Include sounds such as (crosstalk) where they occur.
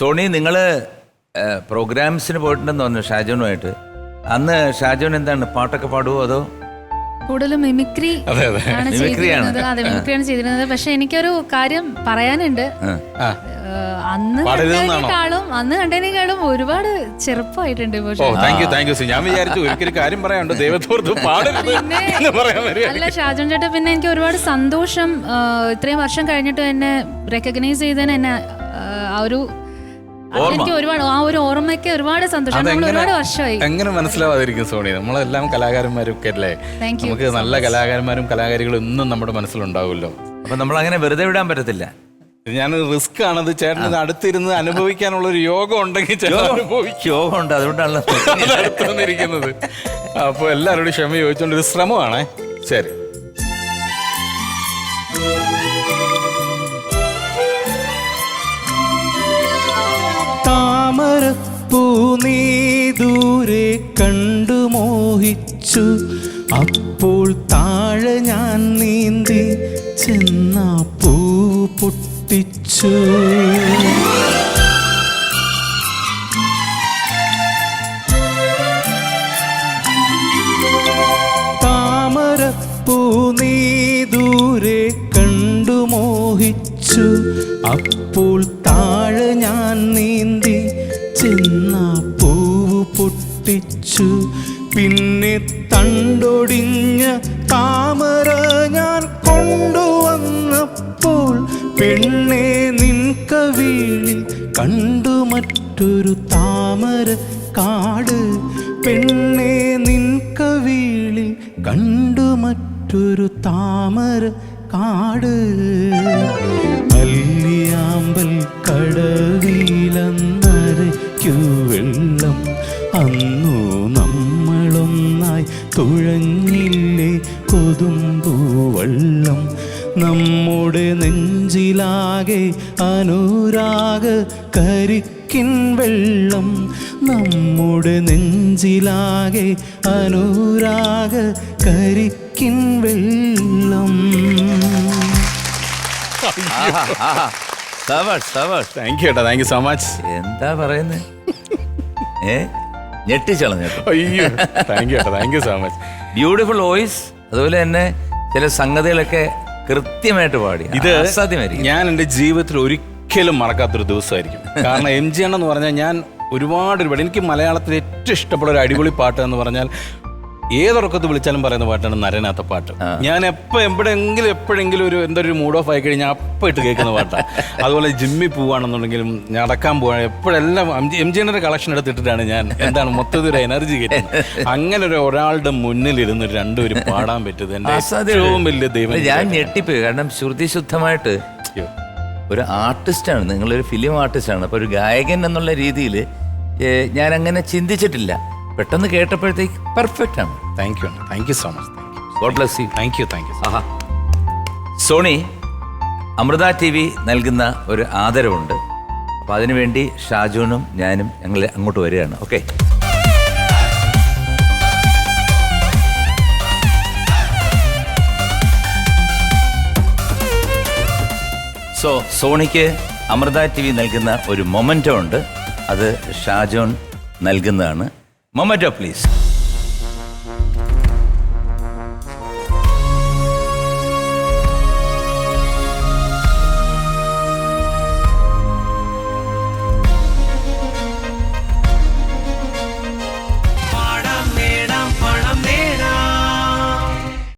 Sony നിങ്ങൾ പ്രോഗ്രാംസിന് പോയിട്ടുണ്ടെന്ന് പറഞ്ഞു ഷാജോനുമായിട്ട്. അന്ന് ഷാജോൻ എന്താണ് പാട്ടൊക്കെ പാടുവോ അതോ? കൂടുതലും മിമിക്രി അതെ അതെ. ആണ്. ചെയ്തിരുന്നത്. അതെ മിമിക്രിയാണ് ചെയ്തിരുന്നത്. പക്ഷെ എനിക്കൊരു കാര്യം പറയാനുണ്ട്. അന്ന്? കണ്ടതിനേക്കാളും അന്ന് കണ്ടതിനേക്കാളും ഒരുപാട് ചെറുപ്പമായിട്ടുണ്ട് ഓ പക്ഷെ താങ്ക് യു താങ്ക് യു ഞാൻ വിചാരിച്ചു ഒരിക്കലും കാര്യം പറയാനുണ്ട്. ദൈവത്തോർത്ത് പാടരുത് എന്ന് പറയാൻ അല്ല ഷാജോൻ ചേട്ടാ പിന്നെ എനിക്ക് ഒരുപാട് സന്തോഷം. ഇത്രയും വർഷം കഴിഞ്ഞിട്ട് എന്നെ റെക്കഗ്നൈസ് ചെയ്തതിന് എന്നെ ആ ഒരു എനിക്ക് ഒരുപാട് ആ ഒരു ഓർമ്മയ്ക്ക് ഒരുപാട് സന്തോഷം. നമ്മൾ ഒരുപാട് വർഷമായി. എങ്ങനെ മനസ്സിലാവാതിരിക്കും സോണി? നമ്മളെല്ലാം കലാകാരന്മാരും ഒക്കെ അല്ലേ നമുക്ക് നല്ല കലാകാരന്മാരും കലാകാരികളും ഇന്നും നമ്മുടെ മനസ്സിലുണ്ടാവുമല്ലോ. അപ്പൊ നമ്മൾ അങ്ങനെ വെറുതെ വിടാൻ പറ്റത്തില്ല. ഞാൻ റിസ്ക് ആണത് ചേട്ടൻ അടുത്തിരുന്ന് അനുഭവിക്കാനുള്ള ഒരു യോഗം ഉണ്ടെങ്കിൽ അനുഭവിക്കും. യോഗമുണ്ട് അതുകൊണ്ടാണല്ലോ. (laughs) അപ്പൊ എല്ലാവരോടും ക്ഷമ ചോദിച്ചുകൊണ്ട് ഒരു ശ്രമമാണേ. ശരി. താമരപ്പൂ നീ ദൂരെ കണ്ടു മോഹിച്ചു. അപ്പോൾ താഴെ ഞാൻ നീന്തി ചെന്ന പൂ പൊട്ടിച്ചു. ദൂരെ കണ്ടു മോഹിച്ചു. അപ്പോൾ നീന്തി ചെന്ന പൂവ് പൊട്ടിച്ചു. പിന്നെ തണ്ടൊടിഞ്ഞ താമര ഞാൻ കൊണ്ടുവന്നപ്പോൾ പെണ്ണെ നിൻ കവിളിൽ കണ്ടു മറ്റൊരു താമര കാട്. പെണ്ണെ നിൻ കവിളിൽ കണ്ടു മറ്റൊരു താമര കാട്. തുഴഞ്ഞില്ലേ കൊതുമ്പൂവെള്ളം നമ്മുടെ നെഞ്ചിലാകെ അനുരാഗ കരിക്കിൻ വെള്ളം. നമ്മുടെ നെഞ്ചിലാകെ അനുരാഗ കരിക്കിൻ വെള്ളം. താങ്ക് യു ഏട്ടാ താങ്ക് യു സോ മച്ച് എന്താ പറയുന്നത് ഏ? ഞെട്ടിച്ചളഞ്ഞു അയ്യോ താങ്ക് യു ഏട്ടാ thank you so much beautiful voice അതുപോലെ തന്നെ ചില സംഗതികളൊക്കെ കൃത്യമായിട്ട് പാടി. ഇത് അസാധ്യമായിരിക്കും. ഞാൻ എന്റെ ജീവിതത്തിൽ ഒരിക്കലും മറക്കാത്തൊരു ദിവസമായിരിക്കും. കാരണം എം ജി എന്ന് പറഞ്ഞാൽ ഞാൻ ഒരുപാട് ഒരുപാട് എനിക്ക് മലയാളത്തിൽ ഏറ്റവും ഇഷ്ടപ്പെട്ട ഒരു അടിപൊളി പാട്ട് എന്ന് പറഞ്ഞാൽ ഏതൊറക്കത്ത് വിളിച്ചാലും പറയുന്ന പാട്ടാണ് നരനാത്ത പാട്ട്. ഞാൻ എപ്പോൾ എവിടെയെങ്കിലും എപ്പോഴെങ്കിലും ഒരു എന്തൊരു മൂഡ് ഓഫ് ആയി കഴിഞ്ഞാൽ അപ്പം ഇട്ട് കേൾക്കുന്ന പാട്ടാണ് (laughs) അതുപോലെ ജിമ്മി പോവാണെന്നുണ്ടെങ്കിലും നടക്കാൻ പോവാണ് എപ്പോഴെല്ലാം എം ജി എന്റെ കളക്ഷൻ എടുത്തിട്ടാണ് ഞാൻ എന്താണ് മൊത്തത്തിൽ ഒരു എനർജി കിട്ടുന്നത്. അങ്ങനെ ഒരു ഒരാളുടെ മുന്നിൽ ഇരുന്ന് രണ്ടുപേരും പാടാൻ പറ്റിയത് എന്റെ ഏറ്റവും വലിയ ദൈവം ഞാൻ ഞെട്ടിപ്പോയി. കാരണം ശ്രുതി ശുദ്ധമായിട്ട്. ഒരു ആർട്ടിസ്റ്റാണ് നിങ്ങളൊരു ഫിലിം ആർട്ടിസ്റ്റാണ് അപ്പോൾ ഒരു ഗായകൻ എന്നുള്ള രീതിയിൽ ഞാൻ അങ്ങനെ ചിന്തിച്ചിട്ടില്ല. പെട്ടെന്ന് കേട്ടപ്പോഴത്തേക്ക് പെർഫെക്റ്റ് ആണ്. Thank you thank you so much God bless you thank you thank you Aaha. Sony Amrita T V നൽകുന്ന ഒരു ആദരവുണ്ട്. അപ്പോൾ അതിനുവേണ്ടി ഷാജുനും ഞാനും ഞങ്ങൾ അങ്ങോട്ട് വരികയാണ്. ഓക്കെ. സോ സോണിക്ക് അമൃത ടി വി നൽകുന്ന ഒരു മൊമെന്റോ ഉണ്ട്. അത് ഷാജോൺ നൽകുന്നതാണ്. Memento please